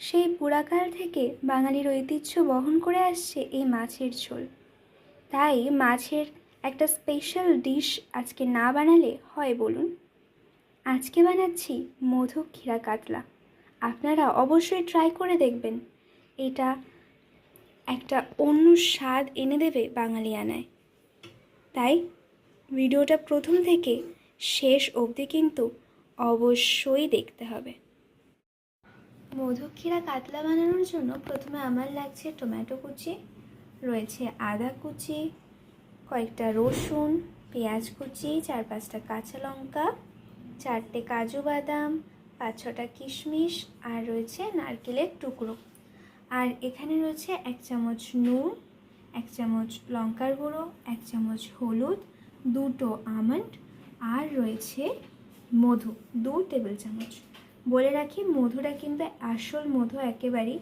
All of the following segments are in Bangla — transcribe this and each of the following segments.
সেই পুরাকাল থেকে বাঙালির ঐতিহ্য বহন করে আসছে এই মাছের ঝোল। তাই মাছের একটা স্পেশাল ডিশ আজকে না বানালে হয় বলুন? আজকে বানাচ্ছি মধু ক্ষীরা কাতলা। আপনারা অবশ্যই ট্রাই করে দেখবেন। এটা একটা অন্য স্বাদ এনে দেবে বাঙালিয়ানায়। তাই ভিডিওটা প্রথম থেকে শেষ অবধি কিন্তু অবশ্যই দেখতে হবে। মধুক্ষীরা কাতলা বানানোর জন্য প্রথমে আমার লাগছে টমেটো কুচি, রয়েছে আদা কুচি, কয়েকটা রসুন, পেঁয়াজ কুচি, চার পাঁচটা কাঁচা লঙ্কা, চারটে কাজু বাদাম, পাঁচ ছটা কিশমিশ আর রয়েছে নারকেলের টুকরো। আর এখানে রয়েছে এক চামচ নুন, এক চামচ লঙ্কার গুঁড়ো, এক চামচ হলুদ, দুটো আমন্ড আর রয়েছে মধু, দু টেবিল চামচ। বলে রাখি, মধুটা কিন্তু আসল মধু একেবারেই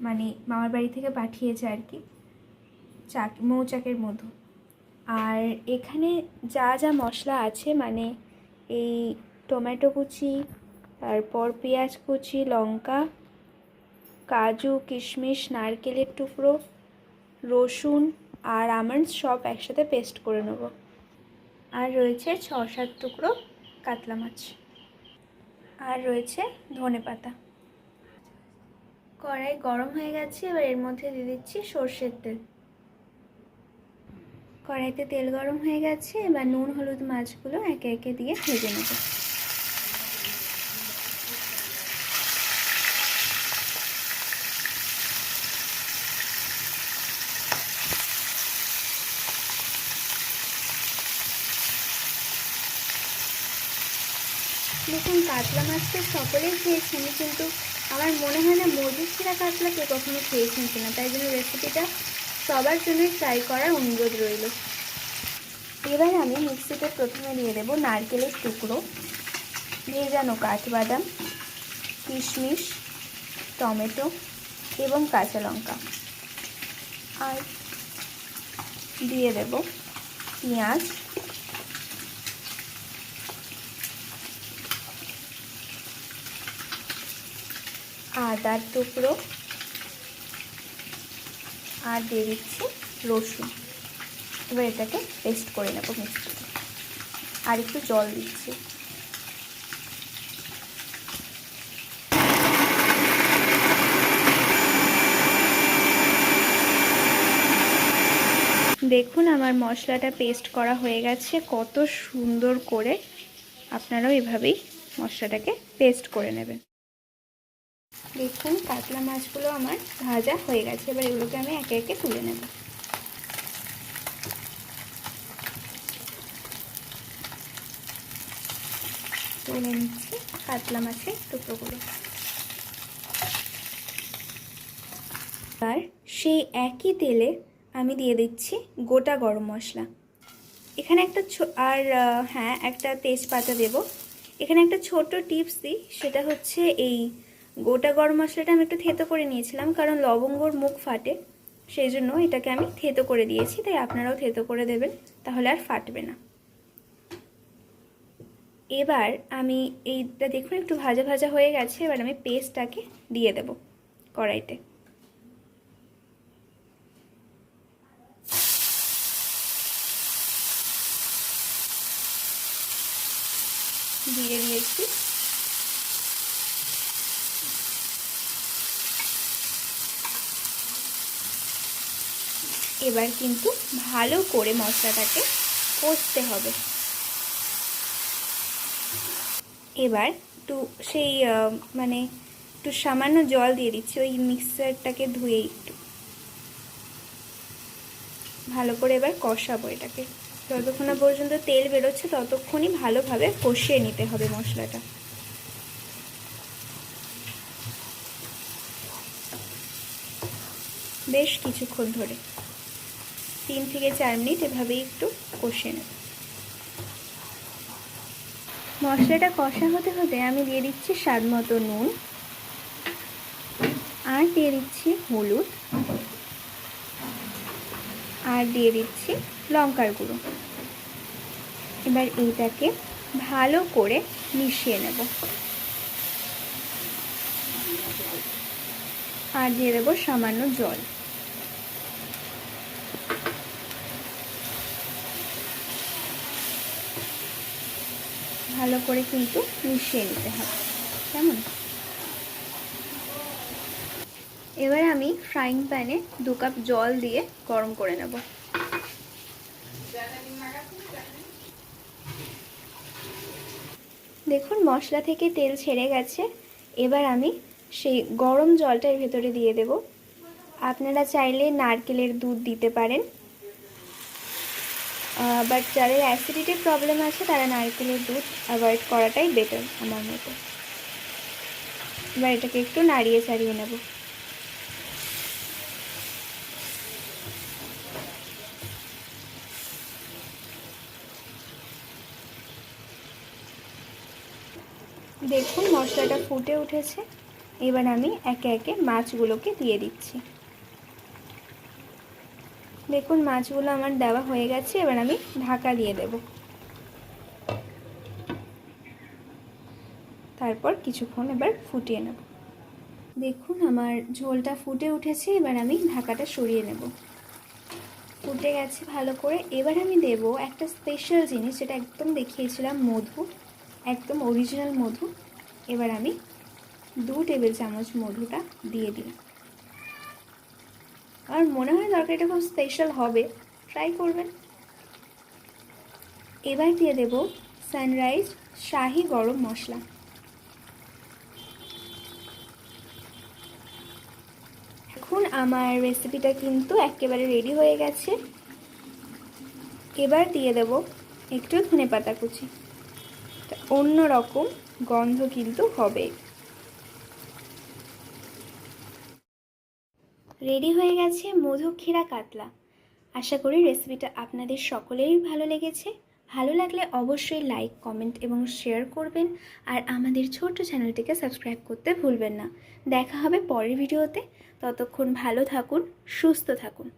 মানে মামার বাড়ি থেকে পাঠিয়েছে আর কি। চাক, মৌচাকের মধু। আর এখানে যা যা মশলা আছে মানে এই টমেটো কুচি, তারপর পেঁয়াজ কুচি, লঙ্কা, কাজু, কিশমিশ, নারকেলের টুকরো, রসুন আর আমন্ডস সব একসাথে পেস্ট করে নেব। আর রয়েছে ছ সাত টুকরো কাতলা মাছ। আর রয়েছে ধনে পাতা। কড়াই গরম হয়ে গেছে, এবার এর মধ্যে দিয়ে দিচ্ছি সর্ষের তেল। কড়াইতে তেল গরম হয়ে গেছে, এবার নুন, হলুদ, মাছগুলো একে একে দিয়ে ভেজে নেব। দেখুন কাতলা মাছটা সকলেই খেয়েছেন, কিন্তু আমার মনে হয় না ছিঁড়া কাতলা কেউ কখনো খেয়েছেন কিনা। তাই জন্য রেসিপিটা সবার জন্যই ট্রাই করার অনুরোধ রইল। এবার আমি মিক্সিতে প্রথমে দিয়ে দেবো নারকেলের টুকরো ভেজানো কাঠবাদাম, কিশমিশ, টমেটো এবং কাঁচা লঙ্কা। আর দিয়ে দেব পেঁয়াজ আদার টুকরো আর দিয়ে দিচ্ছি রসুন। এবার এটাকে পেস্ট করে নেব মিক্সিতে। আর একটু জল দিচ্ছি। দেখুন আমার মশলাটা পেস্ট করা হয়ে গেছে, কত সুন্দর করে। আপনারাও এভাবেই মশলাটাকে পেস্ট করে নেবেন। দেখুন, কাতলা মাছগুলো আমার ভাজা হয়ে গেছে। এবার এগুলোকে আমি একে একে তুলে নেব। তুলে নিচ্ছি কাতলা মাছের টুকরোগুলো। আর সেই একই তেলে আমি দিয়ে দিচ্ছি গোটা গরম মশলা। এখানে একটা আর হ্যাঁ একটা তেজপাতা দেব। এখানে একটা ছোট টিপস দিই, সেটা হচ্ছে এই গোটা গরম মশলাটা আমি একটু থেতো করে নিয়েছিলাম, কারণ লবঙ্গর মুখ ফাটে, সেই জন্য এটাকে আমি থেতো করে দিয়েছি, তাই আপনারাও থেতো করে দেবেন, তাহলে আর ফাটবে না। এবার আমি এইটা দেখুন, একটু ভাজা ভাজা হয়ে গেছে, এবার আমি পেস্টটাকে দিয়ে দেব কড়াইতে। দিয়ে দিয়েছি এবার কিন্তু ভালো করে মশলাটাকে কষতে হবে। এবার একটু সেই মানে একটু সামান্য জল দিয়ে দিচ্ছি, ওই মিক্সারটাকে ধুয়ে একটু। ভালো করে এবার কষাবো এটাকে। যতক্ষণ না পর্যন্ত তেল বেরোচ্ছে, ততক্ষণই ভালোভাবে কষিয়ে নিতে হবে মশলাটা। বেশ কিছুক্ষণ ধরে। তিন থেকে চার মিনিট এভাবেই একটু কষিয়ে নেব। মশলাটা কষা হতে হতে আমি দিয়ে দিচ্ছি স্বাদ মতো নুন আর দিয়ে দিচ্ছি হলুদ আর দিয়ে দিচ্ছি লঙ্কার গুঁড়ো। এবার এইটাকে ভালো করে মিশিয়ে নেব। আর দিয়ে দেবো সামান্য জল। ভালো করে কিন্তু মিশিয়ে নিতে হবে। কেমন? এবার আমি ফ্রাইং প্যানে দু কাপ জল দিয়ে গরম করে নেব। দেখুন, মশলা থেকে তেল ছেড়ে গেছে। এবার আমি সেই গরম জলটা এর ভেতরে দিয়ে দেব। আপনারা চাইলে নারকেলের দুধ দিতে পারেন। বাট যাদের অ্যাসিডিটির প্রবলেম আছে, তারা নারকেলের দুধ অ্যাভয়েড করাটাই বেটার আমার মতো। এবার এটাকে একটু নাড়িয়ে চাড়িয়ে নেব। দেখুন, মশলাটা ফুটে উঠেছে। এবার আমি একে একে মাছগুলোকে দিয়ে দিচ্ছি। দেখুন, মাছগুলো আমার দেওয়া হয়ে গেছে, এবার আমি ঢাকা দিয়ে দেব। তারপর কিছুক্ষণ এবার ফুটিয়ে নেব। দেখুন, আমার ঝোলটা ফুটে উঠেছে, এবার আমি ঢাকাটা সরিয়ে নেব। ফুটে গেছে ভালো করে। এবার আমি দেব একটা স্পেশাল জিনিস, যেটা একদম দেখিয়েছিলাম, মধু, একদম অরিজিনাল মধু। এবার আমি দু টেবিল চামচ মধুটা দিয়ে দিই আমার মনে হয় তরকারিটা খুব স্পেশাল হবে। ট্রাই করবেন। এবার দিয়ে দেব সানরাইজ শাহি গরম মশলা। এখন আমার রেসিপিটা কিন্তু একেবারে রেডি হয়ে গেছে। এবার দিয়ে দেব একটু ধনে পাতা কুচি। অন্য রকম গন্ধ কিন্তু হবে। রেডি হয়ে গেছে মধু ক্ষীরা কাতলা। আশা করি রেসিপিটা আপনাদের সকলেরই ভালো লেগেছে। ভালো লাগলে অবশ্যই লাইক কমেন্ট এবং শেয়ার করবেন। আর আমাদের ছোট্ট চ্যানেলটিকে সাবস্ক্রাইব করতে ভুলবেন না। দেখা হবে পরের ভিডিওতে ততক্ষণ ভালো থাকুন, সুস্থ থাকুন।